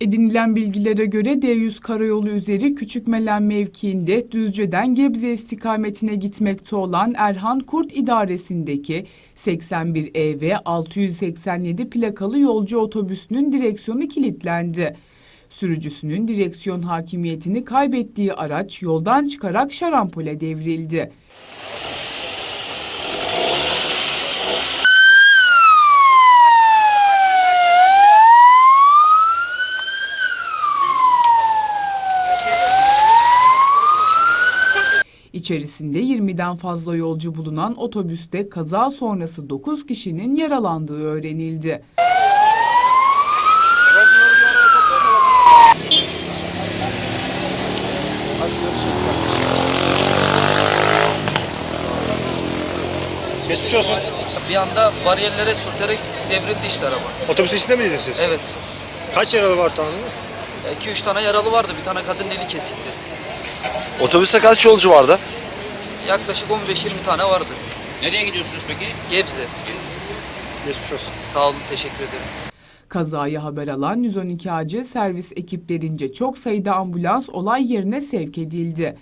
Edinilen bilgilere göre D100 karayolu üzeri Küçükmelen mevkiinde Düzce'den Gebze istikametine gitmekte olan Erhan Kurt idaresindeki 81 EV 687 plakalı yolcu otobüsünün direksiyonu kilitlendi. Sürücüsünün direksiyon hakimiyetini kaybettiği araç yoldan çıkarak şarampole devrildi. İçerisinde 20'den fazla yolcu bulunan otobüste kaza sonrası 9 kişinin yaralandığı öğrenildi. Geçmiş olsun. Bir anda bariyerlere sürterek devrildi işte araba. Otobüs içinde miydiniz siz? Evet. Kaç yaralı var tahmini? 2-3 tane yaralı vardı. Bir tane kadın eli kesikti. Otobüste kaç yolcu vardı? Yaklaşık 15-20 tane vardı. Nereye gidiyorsunuz peki? Gebze. Geçmiş olsun. Sağ olun. Teşekkür ederim. Kazayı haber alan 112 acil servis ekiplerince çok sayıda ambulans olay yerine sevk edildi.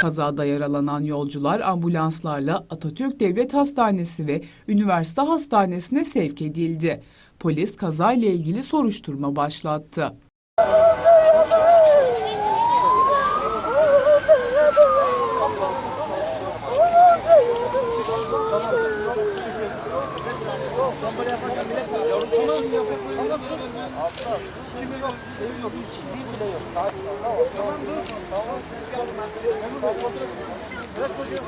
Kazada yaralanan yolcular ambulanslarla Atatürk Devlet Hastanesi ve Üniversite Hastanesi'ne sevk edildi. Polis kazayla ilgili soruşturma başlattı. Somebody have a Asla. Kimi yok, şey yok, bir çizgi bile yok. Sakin ol. Tamam, tamam. Tamam. Memur Bey, fotoğraf. Bırak hocam.